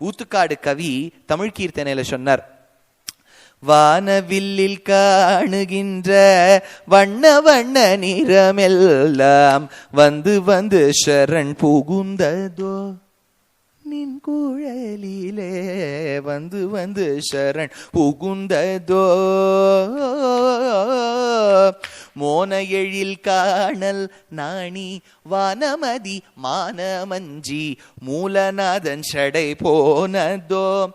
ஊத்துக்காடு கவி தமிழ் கீர்த்தனையில சொன்னார். வானவில்லில் காணுகின்ற வண்ண வண்ண நிறமெல்லாம் வந்து வந்து சரண் புகுந்ததோ நின் குழலிலே வந்து வந்து சரண் புகுந்ததோ. மோன எழில் காணல் நாணி வானமதி மானமஞ்சி மூலநாதன் சடை போனதோ.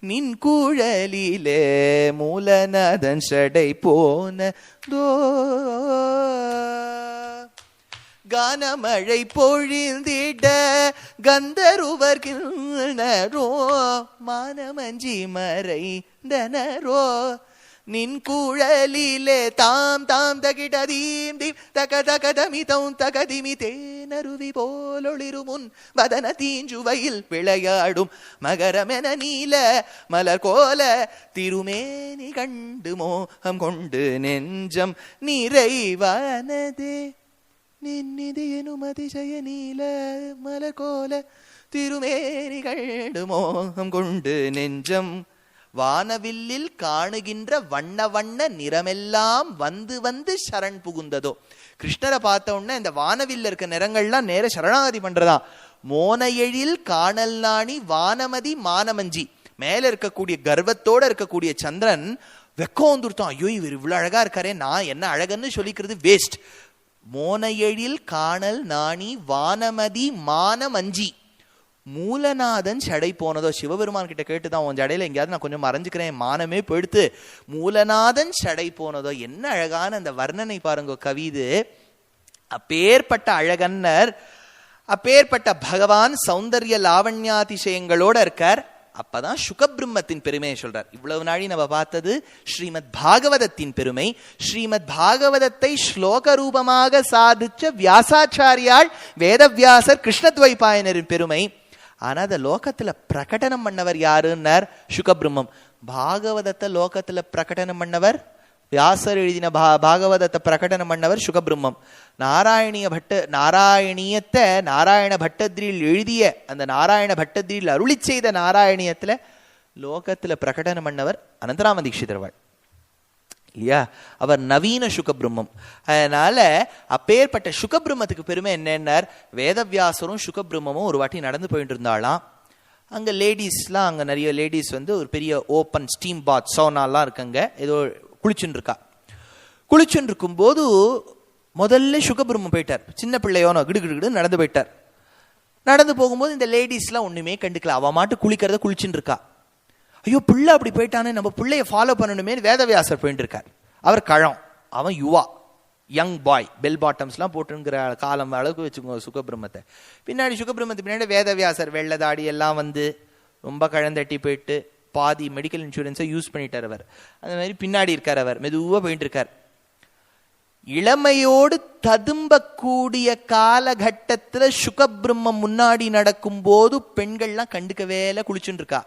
நின் குழலிலே மூலநாதன் சடை போனதோ. கனமழை பொழிந்திட கந்தருவர் கிணரோ மானமஞ்சி மறைந்தனரோ. நின் குழலிலே தாம் தாம் தகிட தீம் தீம் தக தக தமிதம் தகதிமி தேனருவி போலொளிரு முன் வதன தீஞ்சுவையில் விளையாடும் மகரமென நீல மலர் கோல திருமேனி கண்டு மோகம் கொண்டு நெஞ்சம் நிறைவானதே. நின்னிது எனும் அதிசய நீல மலகோல திருமேனிகள் மோகம் கொண்டு நெஞ்சம். வானவில்லில் காணுகின்ற வண்ண வண்ண நிறமெல்லாம் வந்து வந்து சரண் புகுந்ததோ. கிருஷ்ணரை பார்த்த உடனே இந்த வானவில்ல இருக்க நிறங்கள்லாம் நேர சரணாகதி பண்றதா? மோன எழில் காணல் நாணி வானமதி மானமஞ்சி. மேல இருக்கக்கூடிய கர்வத்தோட இருக்கக்கூடிய சந்திரன் வெக்கம் வந்துருத்தோம் ஐயோ இவர் இவ்வளவு அழகா இருக்காரே நான் என்ன அழகன்னு சொல்லிக்கிறது வேஸ்ட் மோனையெழில் காணல் நாணி வானமதி மானமஞ்சி. மூலநாதன் சடை போனதோ சிவபெருமான் கிட்ட கேட்டுதான் உன் ஜடையில எங்கேயாவது நான் கொஞ்சம் மறைஞ்சுக்கிறேன் மானமே போயிடுத்து மூலநாதன் சடை போனதோ என்ன அழகான அந்த வர்ணனை பாருங்க கவிது. அப்பேற்பட்ட அழகன்னர் அப்பேற்பட்ட பகவான் சௌந்தர்ய லாவண்யாதிசயங்களோட இருக்கார். அப்பதான் சுகபிரம்மத்தின் பெருமையை சொல்றார். இவ்வளவு நாளி நம்ம பார்த்தது ஸ்ரீமத் பாகவதத்தின் பெருமை. ஸ்ரீமத் பாகவதத்தை ஸ்லோக ரூபமாக சாதிச்ச வியாசாச்சாரியால் வேதவியாசர் கிருஷ்ணத்வைபாயனரின் பெருமை. ஆனா அதை லோகத்துல பிரகடனம் பண்ணவர் யாருன்னார்? சுகபிரம்மம். பாகவதத்தை லோகத்துல பிரகடனம் பண்ணவர் வியாசர் எழுதின பா பாகவதத்தை பிரகடனம் பண்ணவர் சுகபிரம்மம் நாராயணிய பட்ட நாராயணியத்தை நாராயண பட்டத்திரியில் எழுதிய அந்த நாராயண பட்டத்திரியில் அருளி செய்த நாராயணியத்தில் லோகத்தில் பிரகடனம் பண்ணவர் அனந்தராம தீட்சிதர்வாள் இல்லையா அவர் நவீன சுகபிரம்மம் அதனால அப்பேற்பட்ட சுகபிரம்மத்துக்கு பெருமை என்னன்னார் வேதவியாசரும் சுகபிரம்மமும் ஒரு வாட்டி நடந்து போயிட்டு இருந்தாலாம் அங்கே லேடிஸ்லாம் அங்கே நிறைய லேடிஸ் வந்து ஒரு பெரிய ஓப்பன் ஸ்டீம் பாத் சோனாலாம் இருக்குங்க ஏதோ குளிச்சுன்னு இருக்கா குளிச்சுன்னு இருக்கும்போது முதல்ல சுகபிரம்மம் போயிட்டார். சின்ன பிள்ளையோனோ கிடுகிடுகிடு நடந்து போயிட்டார். நடந்து போகும்போது இந்த லேடிஸ்லாம் ஒன்றுமே கண்டுக்கல. அவன் மாட்டு குளிக்கிறத குளிச்சுன்னு இருக்கா ஐயோ பிள்ளை அப்படி போயிட்டானே நம்ம பிள்ளைய ஃபாலோ பண்ணணுமே வேதவியாசர் போயிட்டு இருக்கார் அவர் கழம். அவன் யுவா. யங் பாய் பெல் பாட்டம்ஸ்லாம் போட்டுங்கிற காலம் அளவுக்கு வச்சுக்கோங்க சுகபிரம்மத்தை பின்னாடி சுகபிரம்மத்துக்கு பின்னாடி வேதவியாசர் வெள்ளை தாடி எல்லாம் வந்து ரொம்ப கழந்தட்டி போயிட்டு பாதி மெடிக்கல் இன்சூரன்ஸை யூஸ் பண்ணிட்டார் அவர். அந்த மாதிரி பின்னாடி இருக்கார் அவர். மெதுவாக போயிட்டு இருக்கார். இளமையோடு ததும்பக்கூடிய காலகட்டத்தில் சுகபிரம்மம் முன்னாடி நடக்கும்போது பெண்கள்லாம் கண்டுக்கவே இல்லை குளிச்சுட்டு இருக்கா.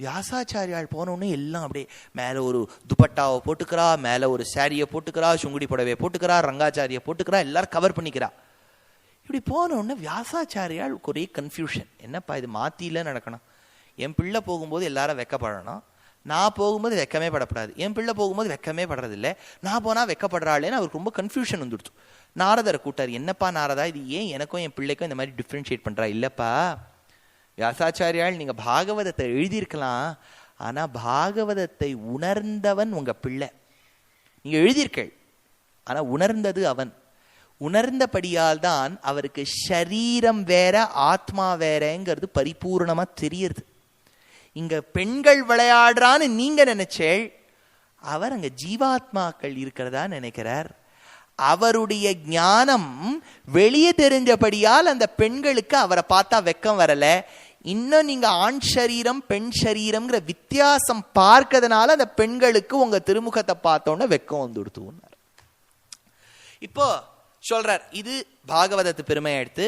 வியாசாச்சாரியால் போனோடனே எல்லாம் அப்படியே மேலே ஒரு துப்பட்டாவை போட்டுக்கிறா மேலே ஒரு சாரியை போட்டுக்கிறா சுங்குடி புடவையை போட்டுக்கிறா ரங்காச்சாரியை போட்டுக்கிறா எல்லாரும் கவர் பண்ணிக்கிறா. இப்படி போனோடனே வியாசாச்சாரியால் ஒரே கன்ஃபியூஷன் என்னப்பா இது மாத்தியில் நடக்கணும்? என் பிள்ளை போகும்போது எல்லாரும் வெக்கப்படணும். நான் போகும்போது வெக்கமே படப்படாது. என் பிள்ளை போகும்போது வெக்கமே படுறதில்ல. நான் போனால் வெக்கப்படுறாளேன்னு அவருக்கு ரொம்ப கன்ஃபியூஷன் வந்துடுச்சு நாரதரை கூட்டார் என்னப்பா நாரதா இது ஏன் எனக்கும் என் பிள்ளைக்கும் இந்த மாதிரி டிஃப்ரென்ஷியேட் பண்ணுறா இல்லைப்பா. வியாசாச்சாரியால் நீங்கள் பாகவதத்தை எழுதியிருக்கலாம். ஆனால் பாகவதத்தை உணர்ந்தவன் உங்கள் பிள்ளை. நீங்கள் எழுதியிருக்கள். ஆனால் உணர்ந்தது அவன். உணர்ந்தபடியால் தான் அவருக்கு ஷரீரம் வேற ஆத்மா வேறங்கிறது பரிபூர்ணமாக தெரியுது. இங்க பெண்கள் விளையாடுறான்னு நீங்க நினைச்சேள் அவர் அங்க ஜீவாத்மாக்கள் இருக்கிறதா நினைக்கிறார். அவருடைய ஞானம் வெளியே தெரிஞ்சபடியால் அந்த பெண்களுக்கு அவரை பார்த்தா வெக்கம் வரல. இன்னும் நீங்க ஆண் சரீரம் பெண் சரீரம்ங்கிற வித்தியாசம் பார்க்கறதுனால அந்த பெண்களுக்கு உங்க திருமுகத்தை பார்த்தோன்னே வெக்கம் வந்துடுத்துனார் இப்போ சொல்றார் இது பாகவதத்து பெருமையை எடுத்து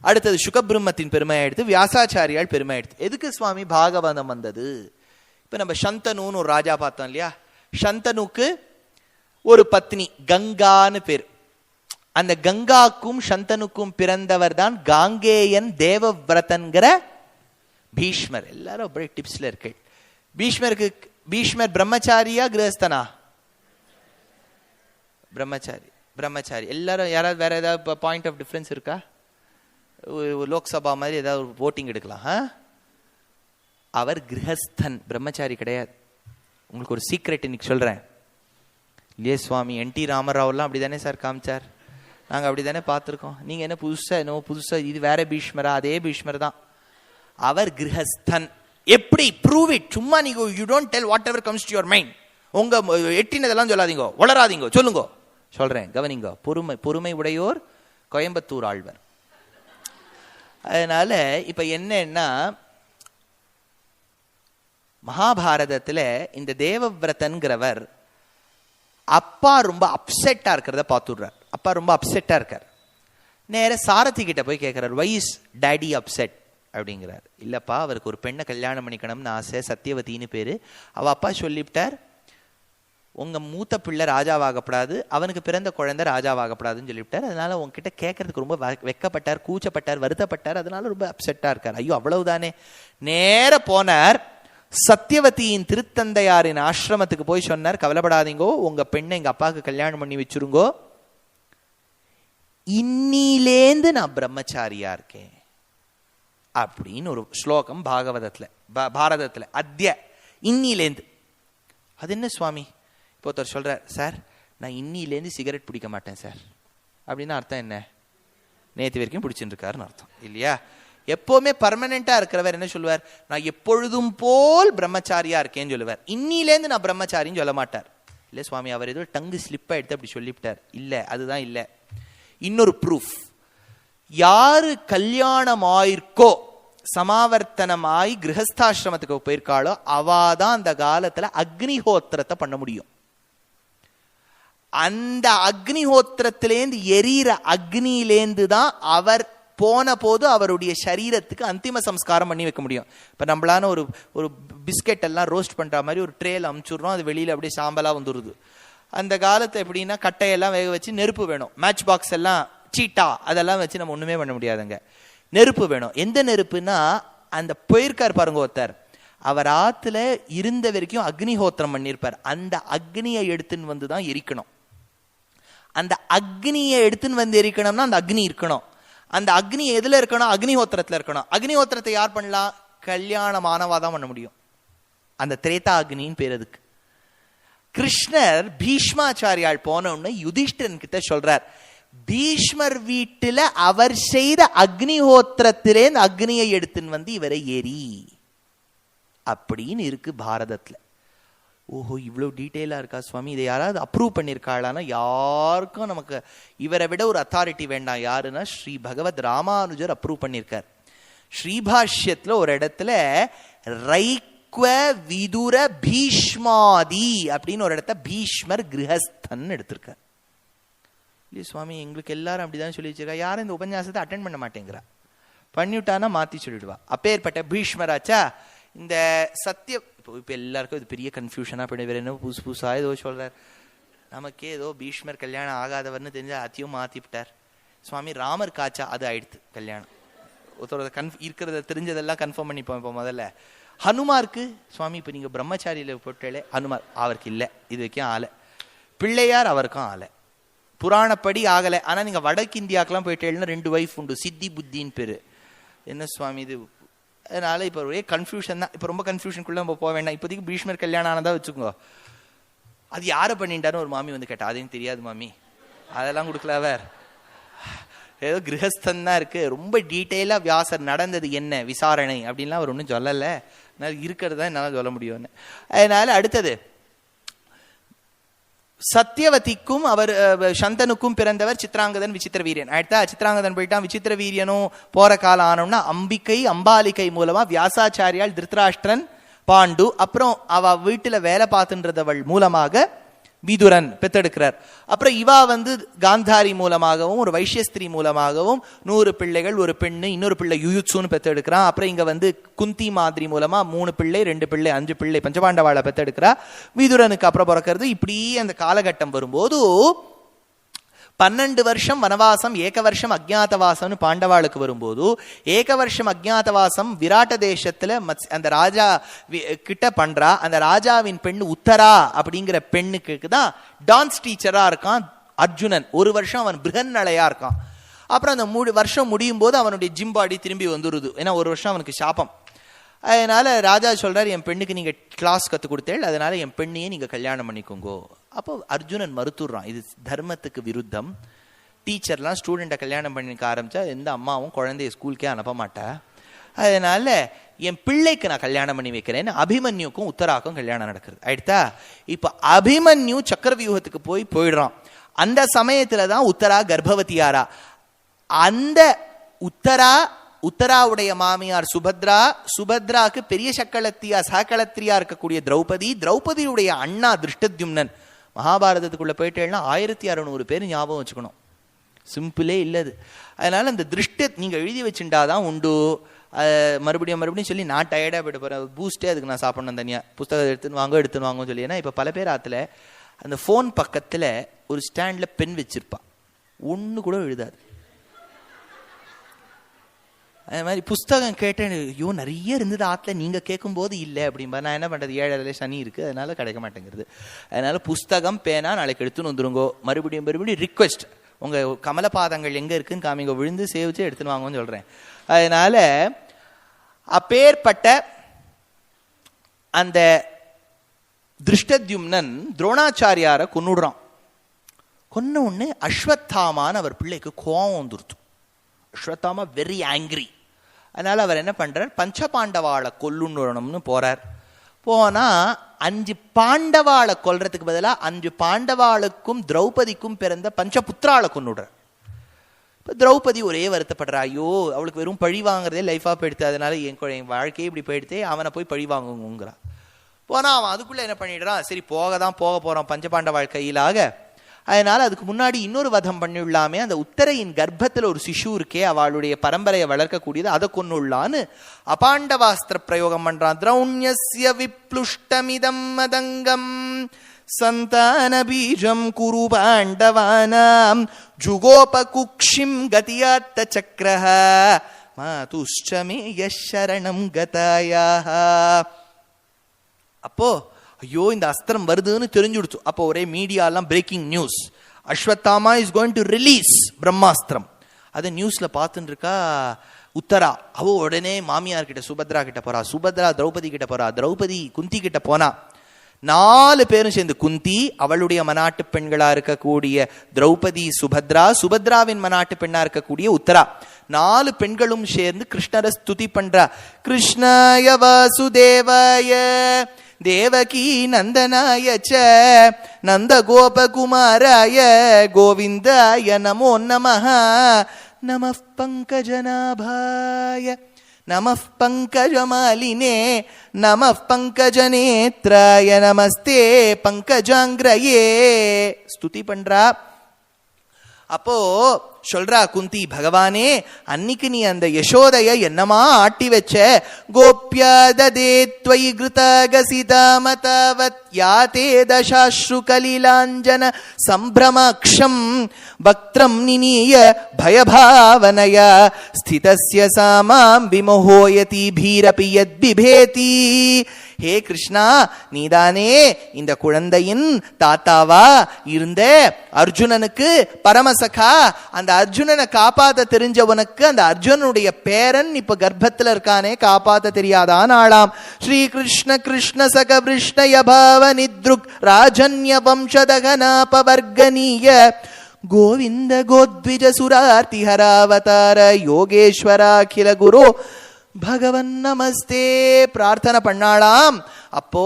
அடுத்தது சுகபிரம்மத்தின் பெருமையாயிடுது எடுத்து வியாசாச்சாரியால் பெருமை எடுத்து. எதுக்கு சுவாமி பாகவதம் வந்தது? இப்ப நம்ம சந்தனுன்னு ஒரு ராஜா பார்த்தோம் இல்லையா? சந்தனுக்கு ஒரு பத்னி கங்கான்னு பேர். அந்த கங்காக்கும் சந்தனுக்கும் பிறந்தவர் தான் காங்கேயன் தேவவிரதன்கிற பீஷ்மர். எல்லாரும் அப்படியே டிப்ஸ்ல இருக்கு. பீஷ்மருக்கு பீஷ்மர் பிரம்மச்சாரியா கிரகஸ்தனா? பிரம்மச்சாரி பிரம்மச்சாரி. எல்லாரும் யாராவது வேற ஏதாவது பாயிண்ட் ஆஃப் டிஃபரன்ஸ் இருக்கா? லோக்சபா மாதிரி ஏதாவது ஒரு ஓட்டிங் எடுக்கலாம் அவர் கிரகஸ்தன் பிரம்மச்சாரி கிடையாது. உங்களுக்கு ஒரு சீக்ரெட் இன்னைக்கு சொல்கிறேன் இல்லையே சுவாமி என் டி ராமராவெல்லாம் அப்படி தானே சார் காமிச்சார்? நாங்கள் அப்படி தானே பார்த்துருக்கோம். நீங்கள் என்ன புதுசாக என்னவோ புதுசாக இது வேற பீஷ்மரா அதே பீஷ்மர் தான். அவர் கிரகஸ்தன். எப்படி? ப்ரூவ் இட் சும்மா நீங்க you don't tell whatever comes to your mind உங்க எட்டினதெல்லாம் சொல்லாதீங்க வளராதீங்க சொல்லுங்க. சொல்றேன் கவனிங்க. பொறுமை பொறுமை உடையோர் கோயம்புத்தூர் ஆழ்வர். அதனால இப்ப என்னன்னா மகாபாரதத்துல இந்த தேவவிரதன்கிறவர் அப்பா ரொம்ப அப்செட்டா இருக்கிறத பார்த்துடுறார். அப்பா ரொம்ப அப்செட்டா இருக்கார். நேர சாரதி கிட்ட போய் கேட்கிறார் வைஸ் டேடி அப்செட் அப்படிங்கிறார். இல்லப்பா அவருக்கு ஒரு பெண்ணை கல்யாணம் பண்ணிக்கணும்னு ஆசை சத்தியவதின்னு பேரு. அவ அப்பா சொல்லிவிட்டார் உங்க மூத்த பிள்ளை ராஜாவாகப்படாது அவனுக்கு பிறந்த குழந்தை ராஜாவாகப்படாதுன்னு சொல்லிவிட்டார். அதனால உங்ககிட்ட கேட்கறதுக்கு ரொம்ப வ- கூச்சப்பட்டார் வருத்தப்பட்டார். அதனால ரொம்ப அப்செட்டாக இருக்கார். ஐயோ அவ்வளவுதானே. நேர போனார். சத்தியவதியின் திருத்தந்தையாரின் ஆசிரமத்துக்கு போய் சொன்னார் கவலைப்படாதீங்கோ உங்க பெண்ணை எங்க அப்பாவுக்கு கல்யாணம் பண்ணி வச்சிருங்கோ. இன்னிலேந்து நான் பிரம்மச்சாரியா இருக்கேன். அப்படின்னு ஒரு ஸ்லோகம் பாகவதத்துல பாரதத்தில். பாரதத்துல இன்னிலேந்து. அது என்ன சுவாமி? ஒருத்தர் சொல்கிறார் சார் நான் இன்னிலேருந்து சிகரெட் பிடிக்க மாட்டேன் சார். அப்படின்னு அர்த்தம் என்ன? நேற்று வரைக்கும் பிடிச்சிருக்காருன்னு அர்த்தம் இல்லையா? எப்போவுமே பர்மனெண்ட்டாக இருக்கிறவர் என்ன சொல்லுவார்? நான் எப்பொழுதும் போல் பிரம்மச்சாரியாக இருக்கேன்னு சொல்லுவார். இன்னிலேருந்து நான் பிரம்மச்சாரின்னு சொல்ல மாட்டார். இல்லை சுவாமி அவர் ஏதோ டங்கு ஸ்லிப் எடுத்து அப்படி சொல்லிவிட்டார். இல்லை அதுதான் இல்லை. இன்னொரு ப்ரூஃப் யாரு கல்யாணம் ஆயிருக்கோ சமாவர்த்தனமாய் கிரகஸ்தாசிரமத்துக்கு போயிருக்காளோ அவாதான் அந்த காலத்தில் அக்னிஹோத்திரத்தை பண்ண முடியும். அந்த அக்னிஹோத்திரத்திலேந்து எரியிற அக்னியிலேந்து தான் அவர் போன போது அவருடைய சரீரத்துக்கு அந்திம சம்ஸ்காரம் பண்ணி வைக்க முடியும். இப்போ நம்மளான ஒரு ஒரு பிஸ்கெட் எல்லாம் ரோஸ்ட் பண்ணுற மாதிரி ஒரு ட்ரேல அமுச்சுடுறோம் அது வெளியில் அப்படியே சாம்பலாக வந்துடுது அந்த காலத்தை எப்படின்னா கட்டையெல்லாம் வேக வச்சு நெருப்பு வேணும். மேட்ச் பாக்ஸ் எல்லாம் சீட்டா அதெல்லாம் வச்சு நம்ம ஒன்றுமே பண்ண முடியாதுங்க. நெருப்பு வேணும். எந்த நெருப்புனா அந்த போயிருக்கார் பாருங்க ஒருத்தர். அவர் ஆற்றுல இருந்த வரைக்கும் அக்னிஹோத்திரம் பண்ணியிருப்பார் அந்த அக்னியை எடுத்துன்னு வந்து தான் எரிக்கணும். அந்த அக்னியை எடுத்துன்னு வந்து எரிக்கணும்னா அந்த அக்னி இருக்கணும். அந்த அக்னி எதுல இருக்கணும்? அக்னிஹோத்திரத்துல இருக்கணும். அக்னிஹோத்திரத்தை யார் பண்ணலாம் கல்யாணமானவா தான் பண்ண முடியும். அந்த திரேதா அக்னின்னு பேர் அதுக்கு. கிருஷ்ணர் பீஷ்மாச்சாரியால் போன யுதிஷ்டன் கிட்ட சொல்றார் பீஷ்மர் வீட்டுல அவர் செய்த அக்னிஹோத்திரத்திலே இந்த அக்னியை எடுத்துன்னு வந்து இவரை எரி அப்படின்னு இருக்கு பாரதத்துல. ஓஹோ இவ்வளோ டீட்டெயிலாக இருக்கா சுவாமி? இதை யாராவது அப்ரூவ் பண்ணியிருக்காளான்னா யாருக்கும் நமக்கு இவரை விட ஒரு அத்தாரிட்டி வேண்டாம். யாருன்னா ஸ்ரீ பகவத் ராமானுஜர் அப்ரூவ் பண்ணியிருக்கார் ஸ்ரீபாஷ்யத்துல ஒரு இடத்துல ரைக்வ விதுர பீஷ்மாதி அப்படின்னு ஒரு இடத்த பீஷ்மர் கிரகஸ்தன் எடுத்திருக்கார். இல்லையே சுவாமி எங்களுக்கு எல்லாரும் அப்படிதான் சொல்லி வச்சிருக்கா. யாரும் இந்த உபன்யாசத்தை அட்டன் பண்ண மாட்டேங்கிறா. பண்ணிவிட்டானா மாத்தி சொல்லிடுவா. அப்பேற்பட்ட பீஷ்மராச்சா இந்த சத்திய இப்போ இப்போ எல்லாருக்கும் இது பெரிய கன்ஃபியூஷனாக பண்ணி வேறு என்ன புதுசு புதுசாக ஏதோ சொல்கிறார் நமக்கே ஏதோ பீஷ்மர் கல்யாணம் ஆகாதவர்னு தெரிஞ்சா அத்தையும் மாற்றிவிட்டார் சுவாமி ராமர் காச்சா அது ஆயிடுத்து கல்யாணம் ஒருத்தரோட கன்ஃப் இருக்கிறத தெரிஞ்சதெல்லாம் கன்ஃபார்ம் பண்ணிப்போம் இப்போ முதல்ல ஹனுமாருக்கு சுவாமி இப்போ நீங்கள் பிரம்மச்சாரியில் போட்டாலே ஹனுமார் அவருக்கு இல்லை இது வரைக்கும் ஆலை பிள்ளையார் அவருக்கும் ஆலை புராணப்படி ஆகலை ஆனால் நீங்கள் வடக்கு இந்தியாக்கெல்லாம் போயிட்டேன்னா ரெண்டு வைஃப் உண்டு சித்தி புத்தின்னு பேர் என்ன சுவாமி இது அதனால இப்போ ஒரே கன்ஃபியூஷன் தான். இப்போ ரொம்ப கன்ஃபியூஷனுக்குள்ள நம்ம போக வேண்டாம். இப்போதைக்கு பீஷ்மர் கல்யாணம் ஆனதா வச்சுக்கோங்க அது யாரை பண்ணிட்டான்னு ஒரு மாமி வந்து கேட்டா. அதையும் தெரியாது மாமி. அதெல்லாம் கொடுக்கல வேற ஏதோ கிரகஸ்தன் தான் இருக்கு. ரொம்ப டீட்டெயிலாக வியாசர் நடந்தது என்ன? விசாரணை. அப்படின்லாம் அவர் ஒன்றும் சொல்லலை. அதனால இருக்கிறது தான் என்னால் சொல்ல முடியும்னு. அதனால அடுத்தது சத்தியவதிக்கும் அவர் சந்தனுக்கும் பிறந்தவர் சித்ராங்கதன் விசித்திர வீரியன். அடுத்தா சித்ராங்கதன் போயிட்டான் விசித்திர வீரியனும் போற காலம் ஆனோம்னா அம்பிக்கை அம்பாலிகை மூலமா வியாசாச்சாரியால் திருத்ராஷ்டிரன் பாண்டு அப்புறம் அவ வீட்டுல வேலை பார்த்துன்றதவள் மூலமாக விதுரன் பெத்தெடுக்கிறார். அப்புறம் இவா வந்து காந்தாரி மூலமாகவும் ஒரு வைஷ்யஸ்திரி மூலமாகவும் நூறு பிள்ளைகள் ஒரு பெண்ணு இன்னொரு பிள்ளை யுயுட்சுன்னு பெத்தெடுக்கிறான். அப்புறம் இங்க வந்து குந்தி மாதிரி மூலமா மூணு பிள்ளை ரெண்டு பிள்ளை அஞ்சு பிள்ளை பஞ்சபாண்டவாளை பெத்தெடுக்கிறா. விதுரனுக்கு அப்புறம் பிறக்கிறது இப்படி அந்த காலகட்டம் வரும்போது பன்னெண்டு வருஷம் வனவாசம் ஏக வருஷம் அஜ்ஞாதவாசம்னு பாண்டவாளுக்கு வரும்போது ஏக வருஷம் அஜ்ஞாதவாசம் விராட்ட தேசத்துல அந்த ராஜா வி- கிட்ட பண்றா அந்த ராஜாவின் பெண் உத்தரா அப்படிங்கிற பெண்ணுக்கு தான் டான்ஸ் டீச்சரா இருக்கான் அர்ஜுனன். ஒரு வருஷம் அவன் பிருகன்னலையா இருக்கான். அப்புறம் அந்த மூணு வருஷம் முடியும் போது அவனுடைய ஜிம் பாடி திரும்பி வந்துருது. ஏன்னா ஒரு வருஷம் அவனுக்கு சாபம். அதனால ராஜா சொல்றாரு என் பெண்ணுக்கு நீங்க கிளாஸ் கற்றுக் கொடுத்தேள் அதனால என் பெண்ணையே நீங்க கல்யாணம் பண்ணிக்கோங்கோ. அப்போ அர்ஜுனன் மறுத்துடுறான். இது தர்மத்துக்கு விருத்தம். டீச்சர்லாம் ஸ்டூடெண்ட்டை கல்யாணம் பண்ணிக்க ஆரம்பிச்சா எந்த அம்மாவும் குழந்தைய ஸ்கூலுக்கே அனுப்ப மாட்டா. அதனால என் பிள்ளைக்கு நான் கல்யாணம் பண்ணி வைக்கிறேன்னு அபிமன்யுக்கும் உத்தராக்கும் கல்யாணம் நடக்குது ஆயிடுத்தா இப்போ அபிமன்யு சக்கரவியூகத்துக்கு போய் போயிடுறான். அந்த சமயத்தில் தான் உத்தரா கர்ப்பவதியாரா. அந்த உத்தரா உத்தராவுடைய மாமியார் சுபத்ரா சுபத்ராக்கு பெரிய சக்களத்தியா சகலத்திரியா இருக்கக்கூடிய திரௌபதி திரௌபதியுடைய அண்ணா திருஷ்டத்யும்னன். மகாபாரதத்துக்குள்ள போயிட்டேன்னா ஆயிரத்தி அறநூறு பேர் ஞாபகம் வச்சுக்கணும். சிம்பிளே இல்லது. அதனால அந்த திருஷ்ட நீங்க எழுதி வச்சுட்டாதான் உண்டு. மறுபடியும் மறுபடியும் சொல்லி நான் டயர்டாக போயிட்டு போகிறேன் பூஸ்டே அதுக்கு நான் சாப்பிடணும் தனியாக புஸ்தகம் எடுத்துன்னு வாங்க எடுத்துன்னு வாங்கன்னு சொல்லி. ஏன்னா இப்போ பல பேர் ஆத்துல அந்த ஃபோன் பக்கத்தில் ஒரு ஸ்டாண்டில் பென் வச்சிருப்பா. ஒன்று கூட எழுதாது. அது மாதிரி புஸ்தகம் கேட்டேன் ஐயோ நிறைய இருந்தது ஆற்றுல நீங்கள் கேட்கும்போது இல்லை அப்படிம்பா. நான் என்ன பண்ணுறது ஏழரை சனி இருக்குது அதனால் கிடைக்க மாட்டேங்கிறது. அதனால் புஸ்தகம் பேனா நாளைக்கு எடுத்துன்னு வந்துருங்கோ. மறுபடியும் மறுபடியும் ரிக்வெஸ்ட் உங்க கமலபாதங்கள் எங்கே இருக்குன்னு காமிங்க. விழுந்து சேவிச்சு எடுத்துன்னு வாங்கன்னு சொல்கிறேன் அதனால் அப்பேற்பட்ட அந்த திருஷ்டத்யும்னன் துரோணாச்சாரியாரை கொன்னுடுறான். கொன்ன உடனே அஸ்வத்தாமான்னு அவர் பிள்ளைக்கு கோவம் வந்துருத்து அஸ்வத்தாமா வெரி ஆங்கிரி அதனால் அவர் என்ன பண்ணுறார் பஞ்ச பாண்டவாளை கொல்லுண்ணணும்னு போகிறார் போனால் அஞ்சு பாண்டவாளை கொல்றதுக்கு பதிலாக அஞ்சு பாண்டவாளுக்கும் திரௌபதிக்கும் பிறந்த பஞ்சபுத்திராளை கொண்டுடுறார் இப்போ திரௌபதி ஒரே வருத்தப்படுறா ஐயோ அவளுக்கு வெறும் பழி வாங்குறதே லைஃபாக போயிடுத்து அதனால என் குழ- என் வாழ்க்கையே இப்படி போயிடுத்தே அவனை போய் பழி வாங்குங்கிறா போனால் அவன் அதுக்குள்ளே என்ன பண்ணிடுறான் சரி போக தான் போக போகிறான் பஞ்சபாண்டவாள் கையிலாக. அதனால் அதுக்கு முன்னாடி இன்னொரு வதம் பண்ணிவிடலாமே அந்த உத்தரையின் கர்ப்பத்தில் ஒரு சிசு இருக்கே அவளுடைய பரம்பரையை வளர்க்கக்கூடியது அதை கொன்னுள்ளான்னு அபாண்டவாஸ்திர பிரயோகம் பண்றான். திரௌண்யஸ்ய விப்ளுஷ்டமிதம் மதங்கம் சந்தான பீஜம் குரு பாண்டவானாம் ஜுகோபகுக்ஷிம் கதியாத்த சக்கரஹ மாதுஷ்டமே யஷரணம் யரணம் கதாயாக அப்போ ஐயோ இந்த அஸ்திரம் வருதுன்னு தெரிஞ்சுடுச்சு. அப்போ ஒரே மீடியாலாம் breaking news Ashwatthama is going to release பிரம்மாஸ்திரம். அதை நியூஸில் பார்த்துட்டு இருக்கா உத்தரா. அவ உடனே மாமியார் கிட்ட சுபத்ரா கிட்ட போறா. சுபத்ரா திரௌபதி கிட்ட போறா. திரௌபதி குந்தி கிட்ட போனா நாலு பேரும் சேர்ந்து குந்தி அவளுடைய மனாட்டு பெண்களா இருக்கக்கூடிய திரௌபதி சுபத்ரா சுபத்ராவின் மனாட்டு பெண்ணா இருக்கக்கூடிய உத்தரா. நாலு பெண்களும் சேர்ந்து கிருஷ்ணரை ஸ்துதி பண்றா. கிருஷ்ணய வாசுதேவாய தேவகி நந்தனாய ச நந்த கோபகுமாராய கோவிந்தாய நமோ நம நம பங்கஜநாபாய நம பங்கஜமாலினே நம பங்கஜநேத்ராய நமஸ்தே பங்கஜாங்கிரயே. ஸ்துதி பண்றா. அப்போ சொல்றா குந்தி பகவானே அன்னைக்கு நீ அந்த யசோதைய என்னமா ஆட்டி வச்ச? கோப்யாததே துவை கிருதாகசிதாமதாவத் யாதே தசாஸ்ரு கலிலாஞ்சன சம்பிரமாக்ஷம் பக்திரம் நினீய பயபாவனயா ஸ்திதஸ்ய சாமாம் விமோகோயதி பீரபி யத் பிபேதி ஹே கிருஷ்ணா நீதானே இந்த குழந்தையின் தாத்தாவா இருந்த அர்ஜுனனுக்கு பரமசகா அந்த அந்த அர்ஜுனனை காப்பாத்த தெரிஞ்சவனுக்கு அந்த அர்ஜுனனுடைய பேரன் இப்ப கர்ப்பத்துல இருக்கானே காப்பாத்த தெரியாதான் ஆளாம். ஸ்ரீ கிருஷ்ண கிருஷ்ண சக விஷ்ணய நித்ருக் ராஜன்ய வம்சதகனாபவர்கனீய கோவிந்த கோத்விஜ சுரார்த்தி ஹராவதார யோகேஸ்வராகில குரு பகவன் நமஸ்தே பிரார்த்தனை பண்ணாளாம். அப்போ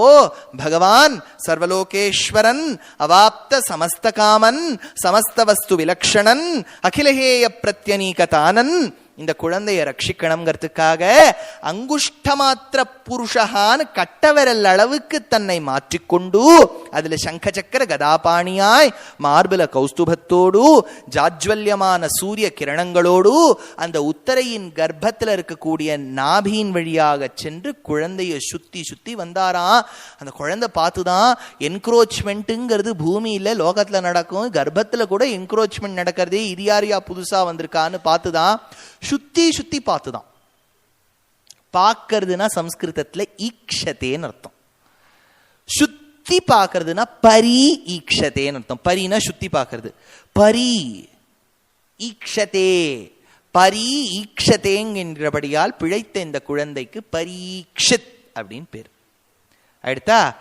பகவான் சர்வலோகேஸ்வரன் அவாப்த சமஸ்த காமன் சமஸ்த வஸ்து விலக்ஷணன் அகிலஹேய பிரத்யனீகதானன் இந்த குழந்தைய ரட்சிக்கணுங்கிறதுக்காக அங்குஷ்டமாத்திர புருஷகான்னு கட்டவரல் அளவுக்கு தன்னை மாற்றிக்கொண்டு அதுல சங்கச்சக்கர கதாபாணியாய் மார்பில கௌஸ்துபத்தோடு ஜாஜ்வல்யமான சூரிய கிரணங்களோடு அந்த உத்தரையின் கர்ப்பத்தில் இருக்கக்கூடிய நாபியின் வழியாக சென்று குழந்தைய சுத்தி சுத்தி வந்தாராம். அந்த குழந்தை பார்த்துதான் என்க்ரோச்மெண்ட்டுங்கிறது பூமியில லோகத்துல நடக்கும். கர்ப்பத்துல கூட என்க்ரோச்மெண்ட் நடக்கிறதே இது யாரியா புதுசா வந்திருக்கான்னு பார்த்துதான். சுத்தி சுத்தி பார்த்துதான். பார்க்கறதுனா சம்ஸ்கிருதத்துல ஈக்ஷதேன்னு அர்த்தம். சுத்தி பார்க்கறதுனா பரி ஈக்ஷதேன்னு அர்த்தம். பரினா சுத்தி பார்க்கறது. பரி ஈக்ஷதே. பரி ஈக்ஷதேங்கிறபடியால் பிழைத்த இந்த குழந்தைக்கு பரீக்ஷத் அப்படின்னு பேர். அடுத்தா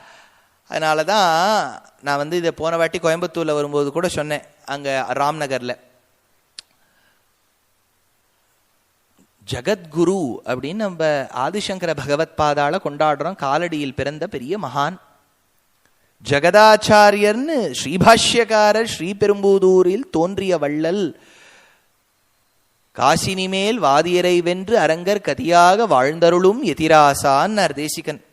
அதனால தான் நான் வந்து இதை போன வாட்டி கோயம்புத்தூர்ல வரும்போது கூட சொன்னேன். அங்க ராம்நகர்ல. ஜகத்குரு அப்படின்னு நம்ம ஆதிசங்கர பகவத் பாதாள கொண்டாடுறோம். காலடியில் பிறந்த பெரிய மகான். ஜெகதாச்சாரியர்னு ஸ்ரீபாஷ்யக்காரர் ஸ்ரீபெரும்புதூரில் தோன்றிய வள்ளல் காசினிமேல் வாதியரை வென்று அரங்கர் கதியாக வாழ்ந்தருளும் எதிராசான் தேசிகன்.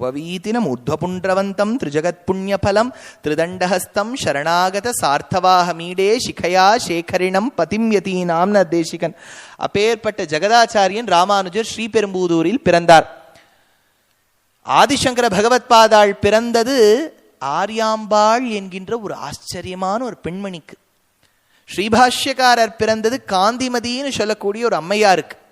உபவீதினம் உத்வபுன்றவந்தம் திரிஜகத் புண்ணியபலம் திரிதண்டஹஸ்தம் சரணாகத சார்த்தவாஹமீடே சிகையா சேகரிணம் பதிம் யதீனாம் தேசிகன் அப்பேற்பட்ட ஜெகதாச்சாரியன் ராமானுஜர் ஸ்ரீபெரும்பூதூரில் பிறந்தார். ஆதிசங்கர பகவத் பாதாள் பிறந்தது ஆர்யாம்பாள் என்கின்ற ஒரு ஆச்சரியமான ஒரு பெண்மணிக்கு. ஸ்ரீபாஷ்யக்காரர் பிறந்தது காந்திமதின்னு சொல்லக்கூடிய ஒரு அம்மையாருக்கு.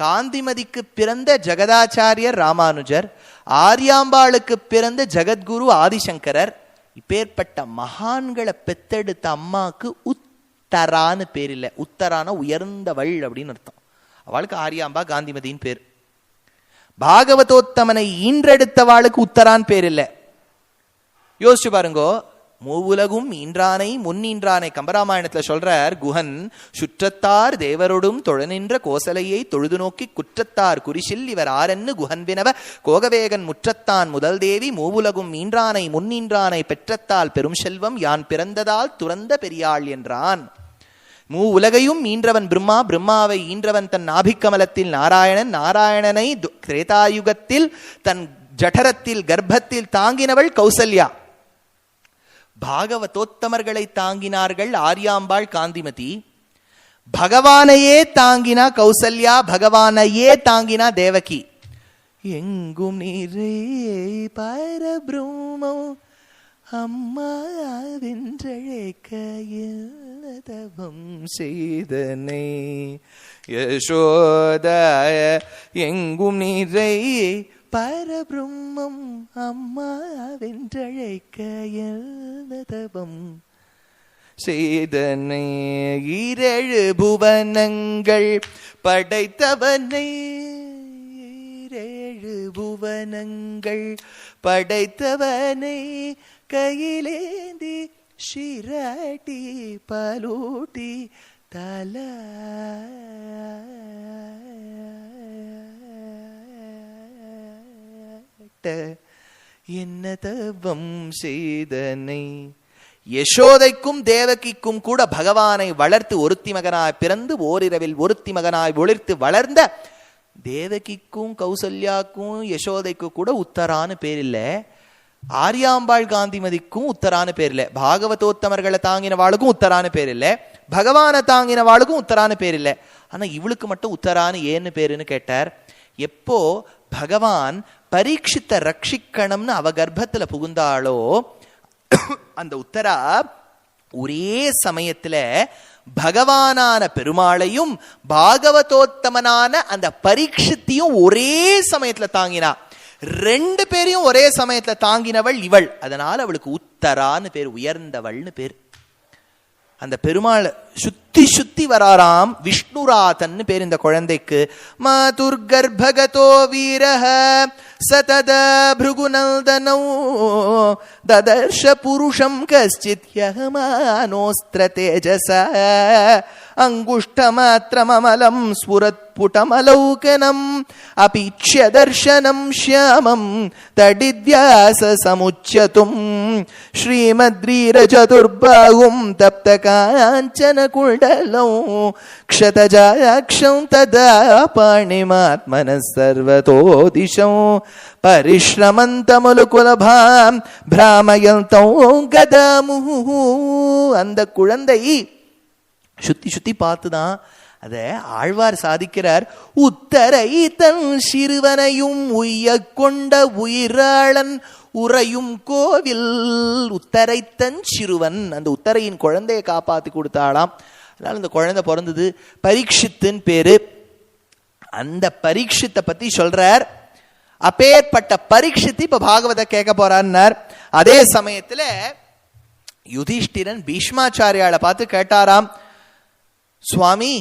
காந்திமதிக்கு பிறந்த ஜெகதாச்சாரியர் ராமானுஜர் ஆரியாம்பாளுக்கு பிறந்த ஜெகத்குரு ஆதிசங்கரர் இப்பேற்பட்ட மகான்களை பெத்தெடுத்த அம்மாவுக்கு உத்தரான்னு பேர் இல்லை. உத்தரான உயர்ந்தவள் அப்படின்னு அர்த்தம். அவளுக்கு ஆரியாம்பா காந்திமதியின் பேர். பாகவதோத்தமனை ஈன்றெடுத்தவாளுக்கு உத்தரான் பேர் இல்லை. யோசிச்சு பாருங்கோ மூவுலகும் ஈன்றானை முன்னின்றானை. கம்பராமாயணத்துல சொல்றார் குஹன் சுற்றத்தார் தேவரோடும் தொழநின்ற கோசலையை தொழுது நோக்கி குற்றத்தார் குறிசில் இவர் ஆரென்னு குஹன் வினவ. கோகவேகன் முற்றத்தான் முதல் தேவி மூவுலகும் ஈன்றானை முன்னின்றானை பெற்றத்தால் பெரும் செல்வம் யான் பிறந்ததால் துறந்த பெரியாள் என்றான். மூ உலகையும் ஈன்றவன் பிரம்மா பிரம்மாவை ஈன்றவன் தன் நாபிக்கமலத்தில் நாராயணன் நாராயணனை து- திரேதாயுகத்தில் தன் ஜடரத்தில் கர்ப்பத்தில் தாங்கினவள் கௌசல்யா. பாகவதோத்தமர்களை தாங்கினார்கள் ஆர்யாம்பாள் காந்திமதி. பகவானையே தாங்கினா கௌசல்யா பகவானையே தாங்கினா தேவகி. எங்கும் நீரே பரபிரம்மோ அம்மா வென்றழைக்க தவம் செய்தனை. யசோதாய எங்கும் நீரை பரபிரம்மம் அம்மா வென்றழைக்க தவம் செய்தனை இரழு புவனங்கள் படைத்தவனை இரழு புவனங்கள் படைத்தவனை கையிலேந்தி ஷிரடி பலூட்டி தல என்ன தவம் செய்தனை? யசோதைக்கும் தேவகிக்கும் கூட பகவானை வளர்த்து ஒருத்தி மகனாய் பிறந்து ஓரிரவில் ஒருத்தி மகனாய் ஒளிர்த்து வளர்ந்த தேவகிக்கும் கௌசல்யாக்கும் யசோதைக்கும் கூட உத்தரான்னு பேர் இல்ல. ஆரியாம்பாள் காந்திமதிக்கும் உத்தரான பேர் இல்ல. பாகவதோத்தமர்களை தாங்கினவாளுக்கும் உத்தரான பேர் இல்ல. பகவானை தாங்கினவாளுக்கும் உத்தரான பேர் இல்ல. ஆனா இவளுக்கு மட்டும் உத்தரான்னு ஏன்னு பேருன்னு கேட்டார். எப்போ? பகவான் பரீட்சித்த ரட்சிக்கணும்னு அவ கர்ப்பத்துல புகுந்தாளோ அந்த உத்தரா ஒரே சமயத்துல பகவானான பெருமாளையும் பாகவதோத்தமனான அந்த பரீட்சித்தையும் ஒரே சமயத்துல தாங்கினா. ரெண்டு பேரையும் ஒரே சமயத்துல தாங்கினவள் இவள். அதனால அவளுக்கு உத்தரான்னு பேர் உயர்ந்தவள்னு பேர். அந்த பெருமாள் சுத்தி சுத்தி வராராம் விஷ்ணுராதன்னு பேர் இந்த குழந்தைக்கு. மாதுர்கர்ப்பகதோ வீரஹ சதத பிருகுநந்தனோ ததர்ஷ புருஷம் கஷ்டித் யகமானோஸ்திர தேஜச अङ्गुष्ठमात्रममलं स्फुरत्पुटमलौकनम् अपीक्ष्य दर्शनं श्यामं तडिद्याससमुच्यतुम् श्रीमद्रीरचतुर्बाहुं तप्तकाञ्चनकुण्डलौ क्षतजाक्षं तदा पाणिमात्मनः सर्वतो दिशौ परिश्रमन्तमुलुकुलभां भ्रामयन्तौ गदामुः அந்த குழந்தை சுத்தி சுத்தி பார்த்துதான் அத ஆழ்வார் சாதிக்கிறார். உத்தரை தன் சிறுவனையும் உய்ய கொண்ட உயிராளன் உறையும் கோவில் உத்தரை தன் சிறுவன். அந்த உத்தரையின் குழந்தையை காப்பாத்தி கொடுத்தாளாம். அதனால அந்த குழந்தை பிறந்தது பரீட்சித்துன்னு பேரு. அந்த பரீட்சித்தை பத்தி சொல்றார். அப்பேற்பட்ட பரீட்சித்து இப்ப பாகவத கேட்க போறான்னார். அதே சமயத்துல யுதிஷ்டிரன் பீஷ்மாச்சாரியால பார்த்து கேட்டாராம். சுவாமி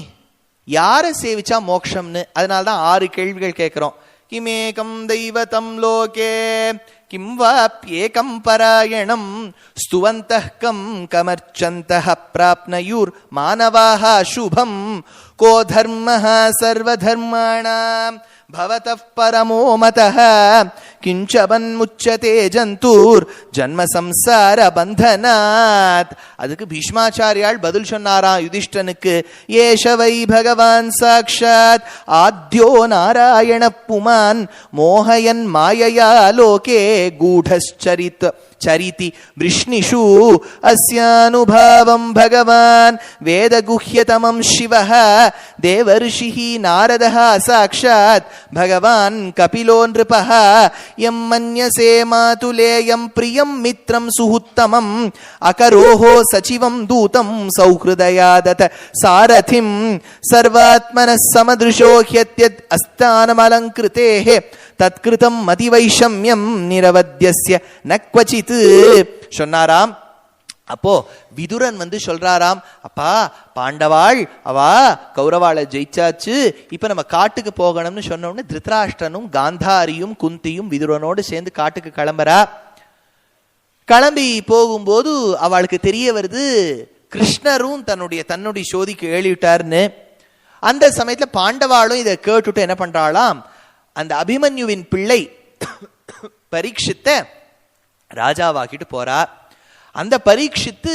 யாரை சேவிச்சா மோக்ஷம்னு? அதனால தான் ஆறு கேள்விகள் கேட்குறோம். கிமேகம் தெய்வதம் லோகே கிம் வாப்யேகம் பராயணம் ஸ்துவந்த கம் கமர்ச்சந்த பிராப்னயூர் மானவாக சுபம் கோ தர்ம சர்வதர்மாணாம் பவத பரமோ மத கிஞ்சவன்முச்சதே ஜந்தூர் ஜன்ம சம்சார பந்தனாத். அதுக்கு பீஷ்மாச்சாரியால் பதில் சொன்னாராம் யுதிஷ்டனுக்கு? ஏஷவை பகவான் சாட்சாத் ஆத்யோ நாராயண புமான் மோகயன் மாயயா லோகே கூಢச்சரித் चरिति वृष्णिषु अस्यानुभावं भगवान् वेदगुह्यतमं शिवः देवर्षिः नारदः साक्षात् भगवान् कपिलो नृपः यं मन्यसे मातुलेयं प्रियं मित्रं सुहुत्तमम् अकरोः सचिवं दूतं सौहृदयादत सारथिं सर्वात्मनः समदृशो ह्यत्यद् தத்கிருதம் மதிவைஷமியம் நிரவத்தியஸ்ய நக்வச்சித்து சொன்னாராம். அப்போ விதுரன் வந்து சொல்றாராம் அப்பா பாண்டவாள் அவா கௌரவாளை ஜெயிச்சாச்சு இப்ப நம்ம காட்டுக்கு போகணும்னு சொன்னோம்னு திருத்ராஷ்டனும் காந்தாரியும் குந்தியும் விதுரனோடு சேர்ந்து காட்டுக்கு கிளம்புறா. கிளம்பி போகும்போது அவளுக்கு தெரிய வருது கிருஷ்ணரும் தன்னுடைய தன்னுடைய சோதிக்கு ஏழிவிட்டார்னு அந்த சமயத்துல பாண்டவாளும் இதை கேட்டுட்டு என்ன பண்றாளாம் அந்த அபிமன்யுவின் பிள்ளை பரீட்சித்த ராஜாவாக்கிட்டு போறார் அந்த பரீட்சித்து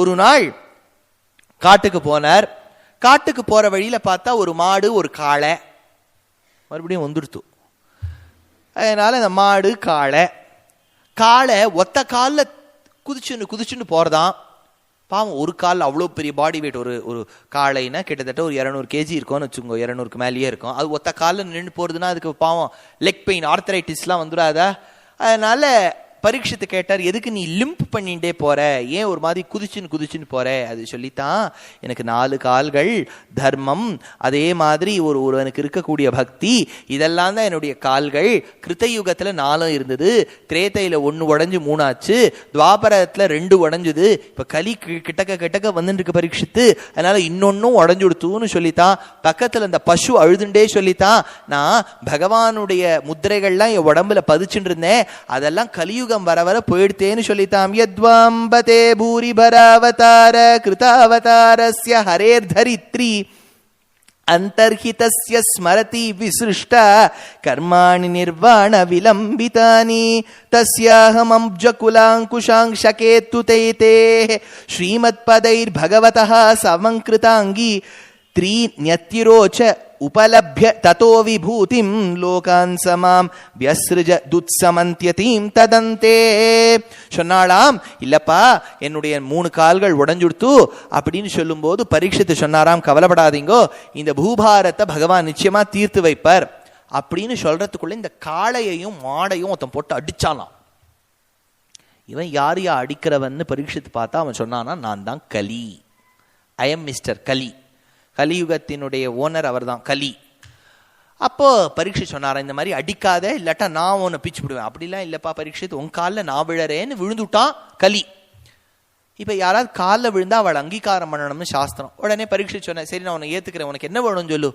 ஒரு நாள் காட்டுக்கு போனார். காட்டுக்கு போற வழியில பார்த்தா ஒரு மாடு ஒரு காளை. மறுபடியும் வந்துடுத்து அதனால இந்த மாடு காளை. காளை ஒத்த காலில் குதிச்சுன்னு குதிச்சுன்னு போறதான் பாவம் ஒரு காலில் அவ்வளோ பெரிய பாடி வெயிட் ஒரு ஒரு காலைனா கிட்டத்தட்ட ஒரு இரநூறு கேஜி இருக்கும்னு வச்சுக்கோங்க. இரநூறுக்கு மேலேயே இருக்கும். அது ஒத்த காலில் நின்று போகிறதுனா அதுக்கு பாவம் லெக் பெயின் ஆர்த்தரைட்டிஸ்லாம் வந்துடாதா? அதனால பரீட்சித்து கேட்டார் எதுக்கு நீ லிம்ப் பண்ணிட்டே போற? ஏன் ஒரு மாதிரி குதிச்சுன்னு குதிச்சுன்னு போற? அது சொல்லித்தான் எனக்கு நாலு கால்கள் தர்மம் அதே மாதிரி ஒரு ஒருவனுக்கு இருக்கக்கூடிய பக்தி இதெல்லாம் தான் என்னுடைய கால்கள். கிருத்தயுகத்தில் நாலும் இருந்தது திரேத்தையில் ஒன்று உடஞ்சு மூணாச்சு துவாபரத்தில் ரெண்டு உடஞ்சுது இப்போ கலி கி- கிட்டக்க கிட்டக்க வந்துட்டு இருக்கு பரீட்சித்து அதனால இன்னொன்னும் உடஞ்சு கொடுத்துன்னு சொல்லித்தான் பக்கத்தில் அந்த பசு அழுதுண்டே சொல்லித்தான் நான் பகவானுடைய முத்திரைகள்லாம் என் உடம்புல பதிச்சுட்டு இருந்தேன் அதெல்லாம் கலியுகம் வர வர போயிடுத்தேன்னு சொல்லித்தாம் யத்வாம்பதே பூரி பராவதார கிருதாவதாரஸ்ய ஹரேர்தரித்ரி अन्तर्हितस्य स्मरति विसृष्टा कर्माणि निर्वाण विलम्बितानि तस्याहमब्जकुलाङ्कुशाङ्शके तु तैतेः श्रीमत्पदैर्भगवतः समङ्कृताङ्गी त्रीन्यतिरोच உபலபிய ததோ விபூதிம் லோகான் சமாம் வியசிருஜ துத்சமந்தியதீம் ததந்தே சொன்னாளாம் இல்லப்பா என்னுடைய மூணு கால்கள் உடஞ்சுடுத்து அப்படின்னு சொல்லும்போது பரீட்சித்து சொன்னாராம் கவலைப்படாதீங்கோ இந்த பூபாரத்தை பகவான் நிச்சயமா தீர்த்து வைப்பார் அப்படின்னு சொல்றதுக்குள்ள இந்த காளையையும் மாடையும் ஒருத்தன் போட்டு அடிச்சாலாம் இவன் யார் யா அடிக்கிறவன்னு பரீட்சித்து பார்த்தா அவன் சொன்னானா நான் தான் கலி. ஐ எம் மிஸ்டர் கலி. கலியுகத்தினுடைய ஓனர் அவர் தான் கலி. அப்போ பரீட்சை சொன்னாரா இந்த மாதிரி அடிக்காத இல்லாட்டா நான் உன்னை பிச்சு விடுவேன். அப்படிலாம் இல்லப்பா பரீட்சித் உன் காலில் நான் விழறேன்னு விழுந்துட்டான் கலி. இப்போ யாராவது காலில் விழுந்தா அவள் அங்கீகாரம் பண்ணணும்னு சாஸ்திரம். உடனே பரீட்சை சொன்னேன் சரி நான் உன்னை ஏத்துக்கிறேன் உனக்கு என்ன வேணும்னு சொல்லு.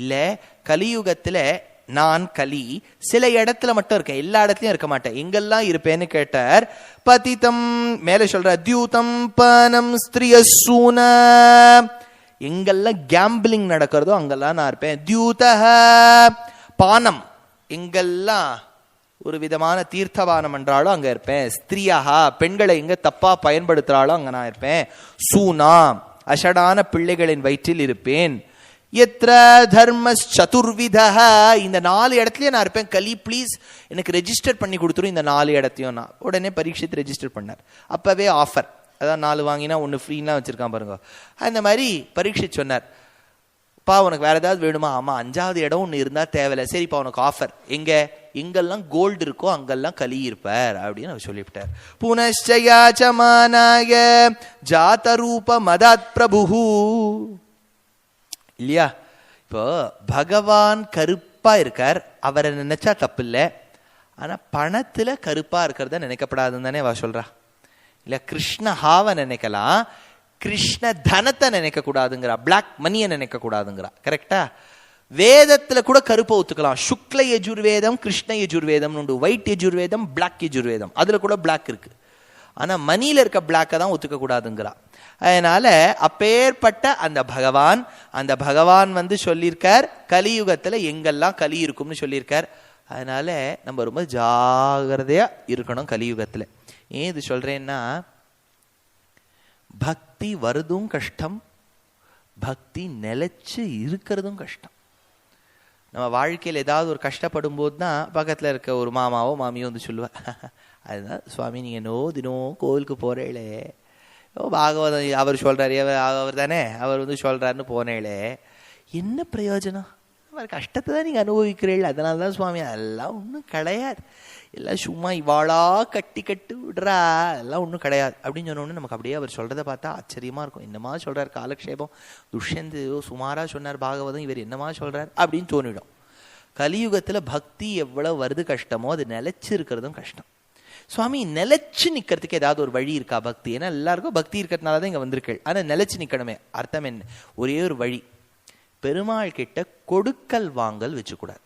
இல்லை கலியுகத்தில் நான் கலி சில இடத்துல மட்டும் இருக்கேன். எல்லா இடத்துலையும் இருக்க மாட்டேன். எங்கெல்லாம் இருப்பேன்னு கேட்டார் பதிதம் மேலே சொல்ற தியூதம் பனம் ஸ்திரிய சூன எங்கெல்லாம் கேம்பிளிங் நடக்கிறதோ அங்கெல்லாம் நான் இருப்பேன். தியூதஹ பானம். எங்கெல்லாம் ஒரு விதமான தீர்த்தபானம் என்றாலும் அங்கே இருப்பேன். ஸ்திரியாகா பெண்களை எங்கே தப்பாக பயன்படுத்துகிறாலும் அங்கே நான் இருப்பேன். சூனா அஷடான பிள்ளைகளின் வயிற்றில் இருப்பேன். எத்திர தர்ம சதுர்வித இந்த நாலு இடத்துலயே நான் இருப்பேன். கலி ப்ளீஸ் எனக்கு ரெஜிஸ்டர் பண்ணி கொடுத்துரும். இந்த நாலு இடத்தையும் நான். உடனே பரீட்சித்து ரெஜிஸ்டர் பண்ணார். அப்பவே ஆஃபர் அதான் நாலு வாங்கினா ஒன்று ஃப்ரீன்லாம் வச்சுருக்கான் பாருங்க. அந்த மாதிரி பரீட்சை சொன்னார். பா உனக்கு வேற ஏதாவது வேணுமா? ஆமாம் அஞ்சாவது இடம் ஒன்று இருந்தால் தேவையில்லை. சரிப்பா உனக்கு ஆஃபர் எங்கே? எங்கெல்லாம் கோல்டு இருக்கோ அங்கெல்லாம் கலி இருப்பார் அப்படின்னு அவர் சொல்லிவிட்டார். புனஷ்டயாச்சமானாய ஜாதரூப மதாத் பிரபு இல்லையா? இப்போ பகவான் கருப்பா இருக்கார். அவரை நினைச்சா தப்பு இல்லை ஆனால் பணத்தில் கருப்பாக இருக்கிறத நினைக்கப்படாதுன்னு தானே வா சொல்கிறா இல்ல கிருஷ்ண ஹாவை நினைக்கலாம் கிருஷ்ண தனத்தை நினைக்க கூடாதுங்கிறா பிளாக் மணியை நினைக்க கூடாதுங்கிறா கரெக்டா வேதத்துல கூட கருப்பை ஒத்துக்கலாம். சுக்ல யஜுர்வேதம் கிருஷ்ண யஜுர்வேதம் உண்டு. ஒயிட் யஜுர்வேதம் பிளாக் யஜுர்வேதம். அதுல கூட பிளாக் இருக்கு. ஆனா மணியில இருக்க பிளாக்கை தான் ஒத்துக்க கூடாதுங்கிறா அதனால அப்பேற்பட்ட அந்த பகவான் அந்த பகவான் வந்து சொல்லியிருக்கார் கலியுகத்துல எங்கெல்லாம் கலி இருக்கும்னு சொல்லியிருக்கார். அதனால நம்ம ரொம்ப ஜாகிரதையா இருக்கணும் கலியுகத்துல. ஏன் இது சொல்றேன்னா பக்தி வருதும் கஷ்டம் பக்தி நிலைச்சு இருக்கிறதும் கஷ்டம். நம்ம வாழ்க்கையில் ஏதாவது ஒரு கஷ்டப்படும் போது தான் பக்கத்தில் இருக்க ஒரு மாமாவோ மாமியோ வந்து சொல்லுவா அதுதான் சுவாமி நீங்கள் நோ தினம் கோவிலுக்கு போகிறேளே ஓ பாகவதம் அவர் சொல்கிறாரு அவர் தானே அவர் வந்து சொல்கிறாருன்னு போனேளே. என்ன பிரயோஜனம்? அவர் கஷ்டத்தை தான் நீங்கள் அனுபவிக்கிறீள் அதனால தான் சுவாமி அதெல்லாம் ஒன்றும் கிடையாது. எல்லாம் சும்மா இவாளா கட்டி கட்டு விடுறா அதெல்லாம் ஒன்றும் கிடையாது. அப்படின்னு சொன்னோடனே நமக்கு அப்படியே அவர் சொல்கிறத பார்த்தா ஆச்சரியமாக இருக்கும். என்னமா சொல்கிறார் காலக்ஷேபம்? துஷ்யந்து சுமாராக சொன்னார் பாகவதம் இவர் என்னமா சொல்கிறார் அப்படின்னு தோணிடும். கலியுகத்தில் பக்தி எவ்வளோ வருது கஷ்டமோ அது நிலச்சி இருக்கிறதும் கஷ்டம். சுவாமி நிலைச்சு நிற்கிறதுக்கு ஏதாவது ஒரு வழி இருக்கா பக்தி? ஏன்னா எல்லாருக்கும் பக்தி இருக்கிறதுனால தான் இங்கே வந்திருக்கள். ஆனால் நிலச்சி நிற்கணுமே அர்த்தம் என்ன? ஒரே ஒரு வழி. பெருமாள் கிட்ட கொடுக்கல் வாங்கல் வச்சுக்கூடாது.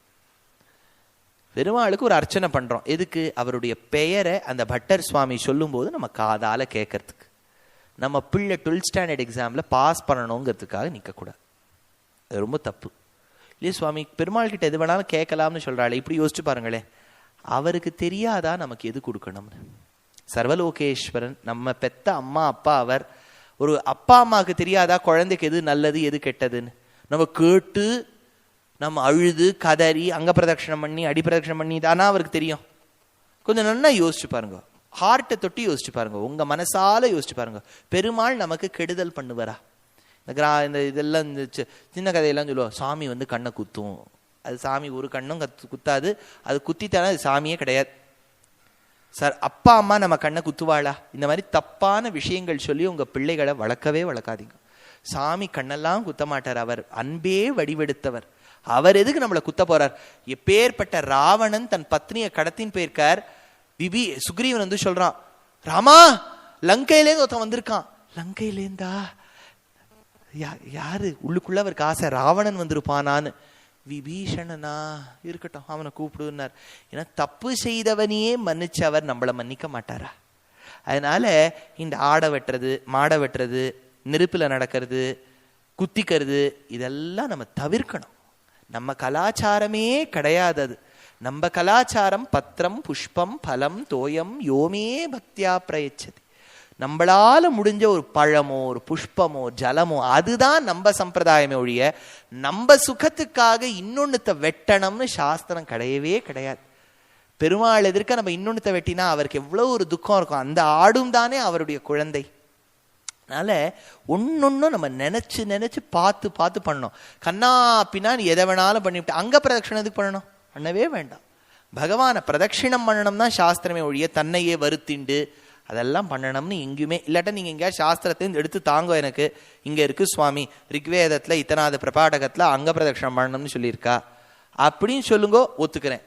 பெருமாளுக்கு ஒரு அர்ச்சனை பண்றோம். எதுக்கு? அவருடைய பெயரை அந்த பட்டர் சுவாமி சொல்லும்போது நம்ம காதால கேட்கறதுக்கு நம்ம பிள்ளை டுவெல்த் ஸ்டாண்டர்ட் எக்ஸாம்ல பாஸ் பண்ணணுங்கிறதுக்காக நிற்கக்கூடாது அது ரொம்ப தப்பு. இல்லையே சுவாமி பெருமாள் கிட்ட எது வேணாலும் கேட்கலாம்னு சொல்கிறாளே இப்படி யோசிச்சு பாருங்களேன் அவருக்கு தெரியாதா நமக்கு எது கொடுக்கணும்னு? சர்வலோகேஸ்வரன் நம்ம பெத்த அம்மா அப்பா அவர் ஒரு அப்பா அம்மாவுக்கு தெரியாதா குழந்தைக்கு எது நல்லது எது கெட்டதுன்னு? நம்ம கேட்டு நம்ம அழுது கதறி அங்க பிரதட்சணம் பண்ணி அடி பிரதட்சணம் பண்ணி தானா அவருக்கு தெரியும். கொஞ்சம் நல்லா யோசிச்சு பாருங்க. ஹார்ட்டை தொட்டி யோசிச்சு பாருங்க. உங்க மனசால யோசிச்சு பாருங்க. பெருமாள் நமக்கு கெடுதல் பண்ணுவாரா? இந்த கிரா இந்த இதெல்லாம் இந்த சின்ன கதையெல்லாம் சொல்லுவோம் சாமி வந்து கண்ணை குத்தும். அது சாமி ஒரு கண்ணும் கத்து குத்தாது. அது குத்தித்தானே அது சாமியே கிடையாது. சார் அப்பா அம்மா நம்ம கண்ணை குத்துவாளா? இந்த மாதிரி தப்பான விஷயங்கள் சொல்லி உங்க பிள்ளைகளை வளர்க்கவே வளர்க்காதீங்க. சாமி கண்ணெல்லாம் குத்த மாட்டார் அவர். அன்பே வடிவெடுத்தவர். அவர் எதுக்கு நம்மளை குத்த போறார்? எப்பேற்பட்ட ராவணன் தன் பத்னியை கடத்தின்னு போயிருக்கார். விபி சுக்ரீவன் வந்து சொல்றான் ராமா லங்கையிலேருந்து ஒருத்தன் வந்திருக்கான். லங்கையிலேந்தா? யா- யாரு? உள்ளுக்குள்ள அவருக்கு ஆசை ராவணன் வந்திருப்பானான்னு. விபீஷணனா? இருக்கட்டும் அவனை கூப்பிடுனார் ஏன்னா தப்பு செய்தவனையே மன்னிச்சவர் நம்மளை மன்னிக்க மாட்டாரா? அதனால இந்த ஆடை வெட்டுறது மாடை வெட்டுறது நெருப்பில் நடக்கிறது குத்திக்கிறது இதெல்லாம் நம்ம தவிர்க்கணும். நம்ம கலாச்சாரமே கிடையாது அது. நம்ம கலாச்சாரம் பத்திரம் புஷ்பம் பலம் தோயம் யோமே பக்தியா பிரயச்சது. நம்மளால முடிஞ்ச ஒரு பழமோ ஒரு புஷ்பமோ ஜலமோ அதுதான் நம்ம சம்பிரதாயமே ஒழிய நம்ம சுகத்துக்காக இன்னொன்னுத்த வெட்டணும்னு சாஸ்திரம் கிடையவே கிடையாது. பெருமாள் எதிர்க்க நம்ம இன்னொன்னுத்த வெட்டினா அவருக்கு எவ்வளவு ஒரு துக்கம் இருக்கும். அந்த ஆடும் தானே அவருடைய குழந்தை. அதனால ஒன்னொன்னும் நம்ம நினச்சி நினச்சி பார்த்து பார்த்து பண்ணணும். கண்ணா நீ எதை வேணாலும் பண்ணிவிட்டு அங்கே பிரதட்சிணம் எதுக்கு பண்ணணும்? பண்ணவே வேண்டாம். பகவானை பிரதட்சிணம் பண்ணணும் தான் சாஸ்திரமே ஒழிய தன்னையே வருத்திண்டு அதெல்லாம் பண்ணணும்னு எங்கேயுமே இல்லாட்டா நீங்கள் எங்கேயா சாஸ்திரத்தையும் எடுத்து தாங்க எனக்கு. இங்கே இருக்கு சுவாமி ரிக்வேதத்தில் இத்தனாவது பிரபாடகத்தில் அங்க பிரதட்சணம் பண்ணணும்னு சொல்லியிருக்கா. அப்படின்னு சொல்லுங்க ஒத்துக்கிறேன்.